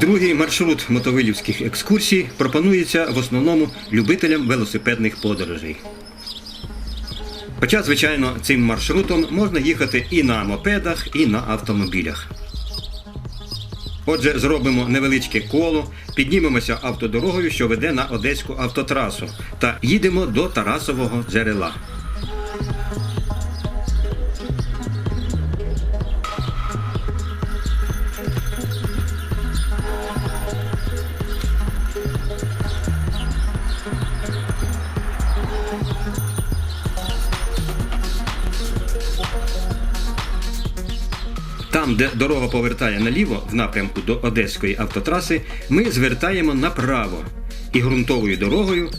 Другий маршрут мотовилівських екскурсій пропонується в основному любителям велосипедних подорожей. Хоча, звичайно, цим маршрутом можна їхати і на мопедах, і на автомобілях. Отже, зробимо невеличке коло, піднімемося автодорогою, що веде на Одеську автотрасу, та їдемо до Тарасового джерела. Там, де дорога повертає наліво в напрямку до Одеської автотраси, ми звертаємо направо і ґрунтовою дорогою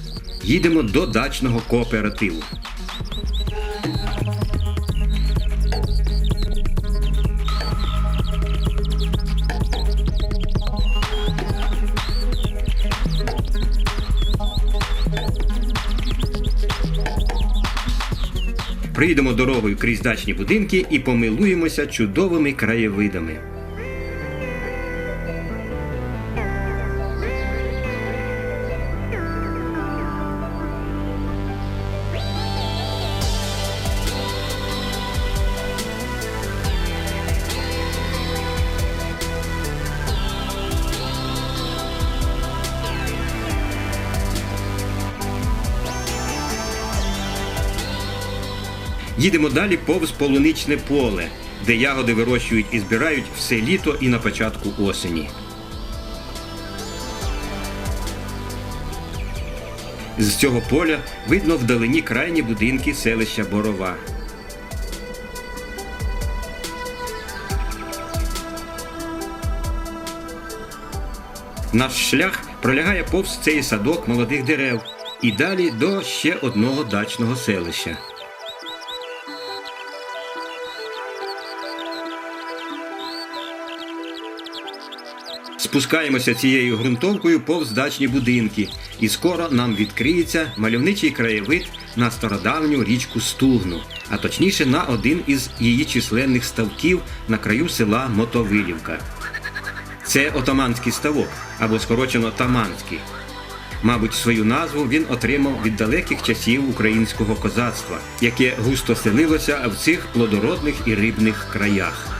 їдемо до дачного кооперативу. Приїдемо дорогою крізь дачні будинки і помилуємося чудовими краєвидами. Їдемо далі повз полуничне поле, де ягоди вирощують і збирають все літо і на початку осені. З цього поля видно вдалині крайні будинки селища Борова. Наш шлях пролягає повз цей садок молодих дерев і далі до ще одного дачного селища. Спускаємося цією ґрунтовкою повз дачні будинки, і скоро нам відкриється мальовничий краєвид на стародавню річку Стугну, а точніше на один із її численних ставків на краю села Мотовилівка. Це отаманський ставок або скорочено Таманський. Мабуть, свою назву він отримав від далеких часів українського козацтва, яке густо селилося в цих плодородних і рибних краях.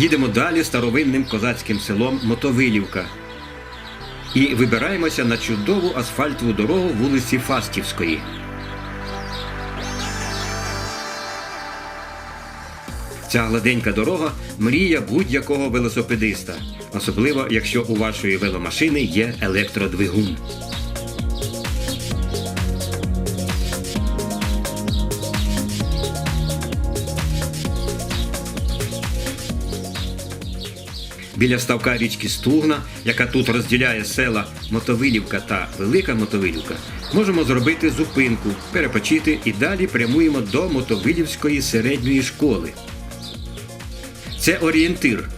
Їдемо далі старовинним козацьким селом Мотовилівка. І вибираємося на чудову асфальтову дорогу вулиці Фастівської. Ця гладенька дорога мрія будь-якого велосипедиста, особливо якщо у вашої веломашини є електродвигун. Біля ставка річки Стугна, яка тут розділяє села Мотовилівка та Велика Мотовилівка, можемо зробити зупинку, перепочити і далі прямуємо до Мотовилівської середньої школи. Це орієнтир.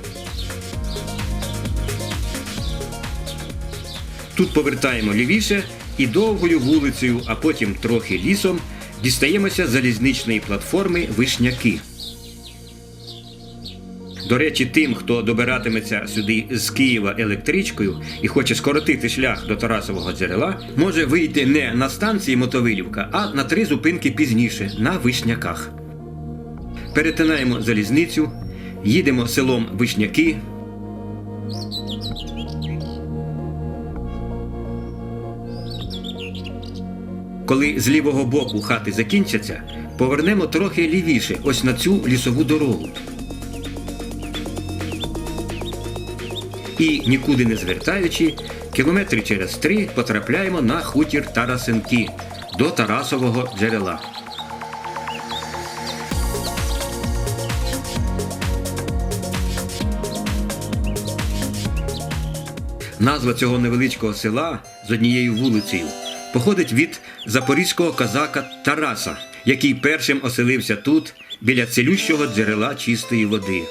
Тут повертаємо лівіше і довгою вулицею, а потім трохи лісом дістаємося залізничної платформи Вишняки. До речі, тим, хто добиратиметься сюди з Києва електричкою і хоче скоротити шлях до Тарасового джерела, може вийти не на станції Мотовилівка, а на три зупинки пізніше на Вишняках. Перетинаємо залізницю, їдемо селом Вишняки. Коли з лівого боку хати закінчаться, повернемо трохи лівіше, ось на цю лісову дорогу. І нікуди не звертаючи, кілометри через три потрапляємо на хутір Тарасенки до Тарасового джерела. Назва цього невеличкого села з однією вулицею походить від запорізького козака Тараса, який першим оселився тут, біля цілющого джерела чистої води.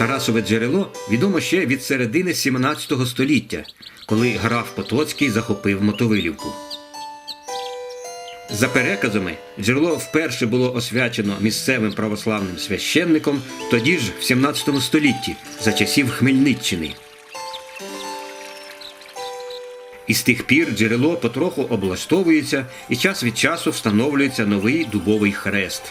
Тарасове джерело відомо ще від середини 17 століття, коли граф Потоцький захопив Мотовилівку. За переказами, джерело вперше було освячено місцевим православним священником тоді ж в 17 столітті за часів Хмельниччини. І з тих пір джерело потроху облаштовується і час від часу встановлюється новий дубовий хрест.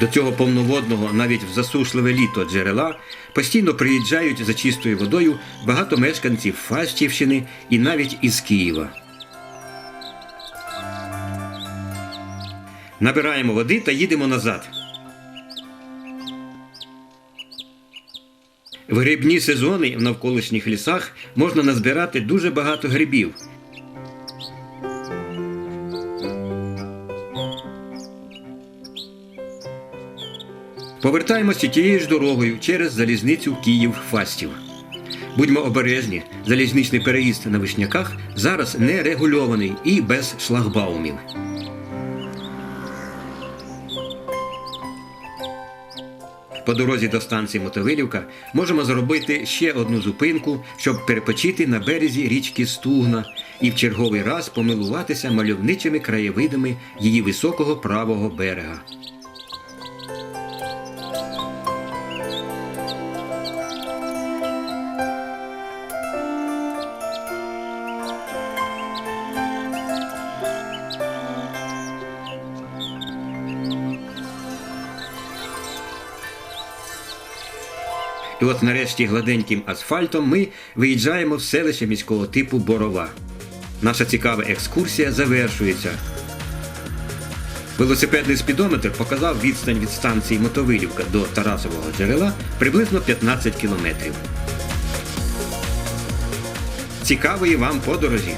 До цього повноводного, навіть в засушливе літо джерела, постійно приїжджають за чистою водою багато мешканців Фастівщини і навіть із Києва. Набираємо води та їдемо назад. В грибні сезони в навколишніх лісах можна назбирати дуже багато грибів. Повертаємося тією ж дорогою через залізницю Київ-Фастів. Будьмо обережні, залізничний переїзд на вишняках зараз не регульований і без шлагбаумів. По дорозі до станції Мотовилівка можемо зробити ще одну зупинку, щоб перепочити на березі річки Стугна і в черговий раз помилуватися мальовничими краєвидами її високого правого берега. І от нарешті гладеньким асфальтом ми виїжджаємо в селище міського типу Борова. Наша цікава екскурсія завершується. Велосипедний спідометр показав відстань від станції Мотовилівка до Тарасового джерела приблизно 15 кілометрів. Цікавої вам подорожі!